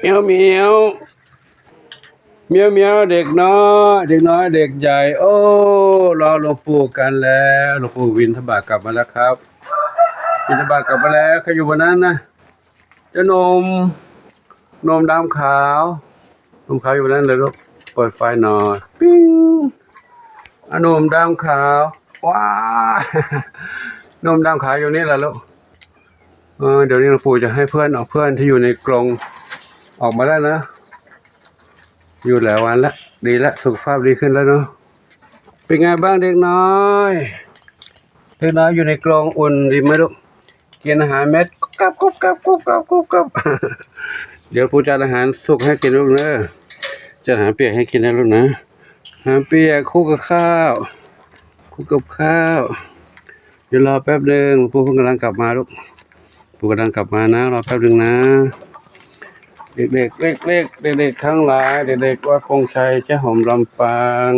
เมียวเมียวเมียวเมียวเด็กน้อยเด็กน้อยเด็กใหญ่ โอ้รอหลวงปู่กันแล้วหลวงปู่วินทบาทกลับมาแล้วครับวินทบาทกลับมาแล้วใครอยู่บนนั้นนะเจ้านมนมดำขาวนมขาวอยู่บนนั้นเลยลูกเปิดไฟหน่อยปิ้งอะนมดำขาวว้านมดำขาวอยู่นี่แหละลูกเออเดี๋ยวนี้หลวงปู่จะให้เพื่อนเอาเพื่อนที่อยู่ในกรง ออกมาแล้นะอยู่หลายวันแล้วดีแล้วสุขภาพดีขึ้นแล้วเนาะเป็นไงบ้างเด็กน้อยเด็กน้อยอยู่ในกรงอุ่นดีไหมลูกกินอาหารเม็ดกุบกับกุบกับกุบกับกุบกับเดี๋ยวปู่จัดอาหารสุกให้กินลูกเนอะจัดอาหารเปียกให้กินนะลูกนะอาหารเปียกคู่กับข้าวคู่กับข้าวเดี๋ยวรอแป๊บหนึ่งหลวงปู่เพิ่งกำลังกลับมาลูกปู่กำลังกลับมานะรอแป๊บหนึ่งนะ เด็กๆเล็กๆเด็กๆทั้งหลาย เด็กๆวัดพงชัยเจ้าหอมลำปาง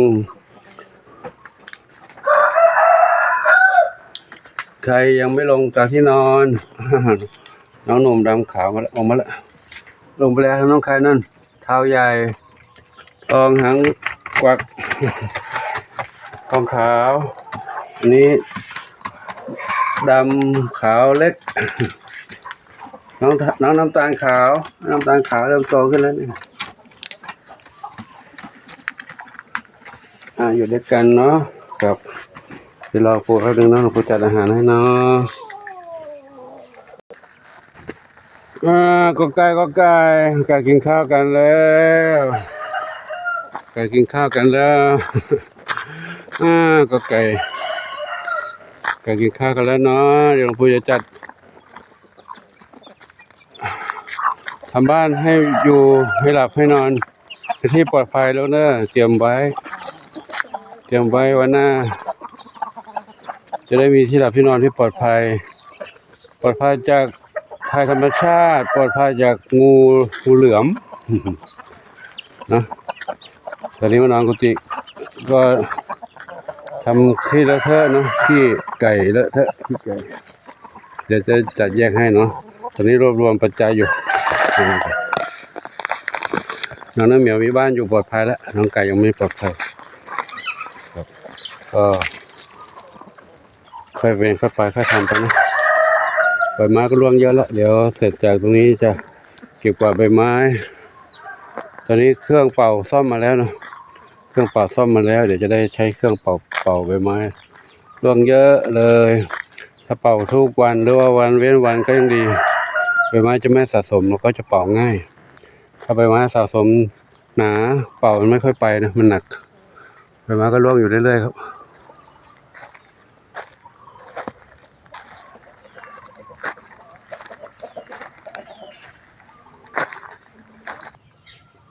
ใครยังไม่ลงจากที่นอน น้องหนุ่มดำขาวมาแล้วออกมาแล้วลงไปแล้วน้องใครนั่นเท้าใหญ่ทองหางกวักทองขาวอันนี้ดำขาวเล็ก น้องน้องน้ำตาลขาว น้ำตาลขาวเริ่มโตขึ้นแล้วนี่อ่าอยู่ด้วยกันเนาะกับเดี๋ยวรอปูแป๊บนึงเนาะปูจัดอาหารให้เนาะอ่าก็ไก่ก็ไก่ไก่กินข้าวกันแล้วไก่กินข้าวกันแล้วอ่าก็ไก่ไก่กินข้าวกันแล้วเนาะเดี๋ยวหลวงปู่จะจัด ทำบ้านให้อยู่ให้หลับให้นอนเป็นที่ปลอดภัยแล้วเนอะเตรียมไว้ เตรียมไว้วันหน้า จะได้มีที่หลับที่นอนที่ปลอดภัย ปลอดภัยจากภัยธรรมชาติ ปลอดภัยจากงูงูเหลือมนะตอนนี้มานอนกุฏิก็ทำที่เลอะเทอะนะที่ไก่เลอะเทอะที่ไก่เดี๋ยวจะจัดแยกให้เนาะตอนนี้รวบรวมปัจจัยอยู่ น้องน้ำเหมียวมีบ้านอยู่ปลอดภัยแล้ว น้องไก่ยังไม่ปลอดภัยครับก็ค่อยเป็นค่อยไปค่อยทำไปนะใบไม้ก็ร่วงเยอะแล้วเดี๋ยวเสร็จจากตรงนี้จะเก็บกวาดใบไม้ ตอนนี้เครื่องเป่าซ่อมมาแล้วเนาะเครื่องเป่าซ่อมมาแล้ว เดี๋ยวจะได้ใช้เครื่องเป่าเป่าใบไม้ร่วงเยอะเลย ถ้าเป่าทุกวันหรือว่าวันเว้นวันก็ยังดี ใบไม้จะไม่สะสมแล้วก็จะเป่าง่าย ถ้าใบไม้สะสมหนาเป่ามันไม่ค่อยไปนะมันหนักใบไม้ก็ร่วงอยู่เรื่อยๆครับ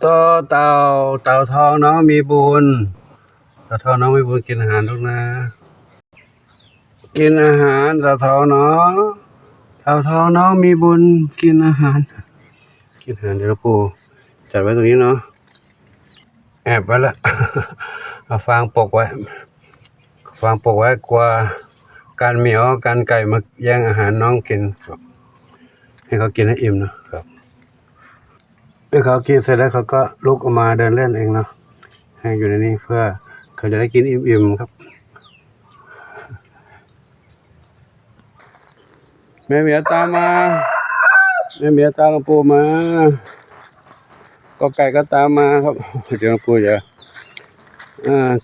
ตเต่าเต่าทองน้องมีบุญเต่าทองน้องมีบุญกินอาหารลูกนะ กินอาหารเต่าทองน้อง เต่าทองน้องมีบุญกินอาหาร กินอาหารเดี๋ยวปูจัดไว้ตรงนี้เนาะแอบไว้ละเอาฟางปกไว้ ฟางปกไว้กลัวการเหมียวการไก่มาแย่งอาหารน้องกินครับ ให้เขากินให้อิ่มเนาะครับเมื่อเขากินเสร็จแล้วเขาก็ลุกออกมาเดินเล่นเองเนาะให้อยู่ในนี้เพื่อเขาจะได้กินอิ่มๆครับ แม่เหมียตามมา แม่เหมียตามหลวงปู่มา ก็ไก่ก็ตามมาครับ เดี๋ยวหลวงปู่จะ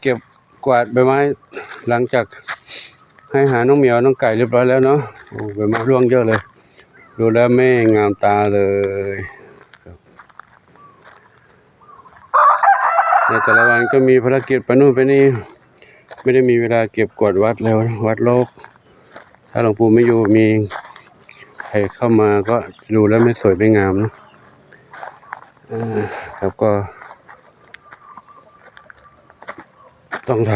เก็บกวาดใบไม้หลังจากให้หาน้องเหมียวน้องไก่เรียบร้อยแล้วเนาะใบไม้ร่วงเยอะเลย ดูแล้วไม่งามตาเลยในแต่ละวันก็มีภารกิจไปนู่นไปนี่ไม่ได้มีเวลาเก็บกวาดวัดแล้ววัดโลก ถ้าหลวงปู่ไม่อยู่มี รเข้ามาก็ดูแล้วไม่สวยไม่งามเนะครับก็ ต้องท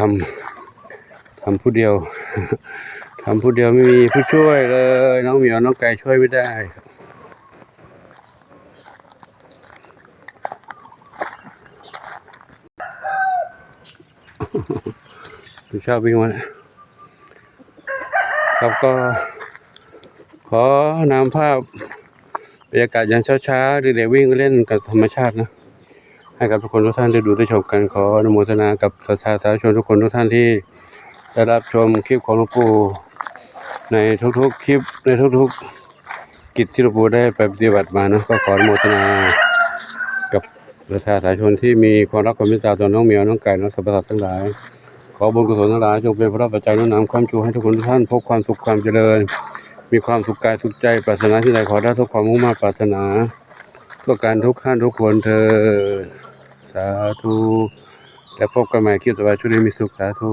ำทำผู้เดียวทำผู้เดียวไม่มีผู้ช่วยเลย น้องเหมียวน้องไก่ช่วยไม่ได้ครับชอบวิ่งมาแล้วครับก็ ขอนำภาพไปรรยากาศยามเช้าๆเด็กๆวิ่งเล่นกับธรรมชาตินะให้กับทุกคนทุกท่านได้ดูได้ชมกันขออนุโมทนากับศรัทธาสาธุชนทุกคนทุกท่านที่ได้รับชมคลิปของหลวงปู่ในทุกๆคลิปในทุกๆกิจที่หลวงปู่ได้ไปปฏิบัติมานะก็ขออนุโมทนากับศรัทธาสาธุชนที่มีความรักความเมตตาต่อน้องเมียวน้องไก่น้องสัตว์ประสาททั้งหลาย ขอบุญกุศลทั้งหลายจงเป็นพระปัจจัยหนุนนำความชูให้ทุกคนทุกท่านพบความสุขความเจริญ มีความสุขกายสุขใจปรารถนาที่ใดขอได้ทุกความมุ่งมาปรารถนาเพื่อการทุกท่านทุกคนเธอสาธุและพบกันใหม่คลิปต่อไปช่วยมีสุขสาธุ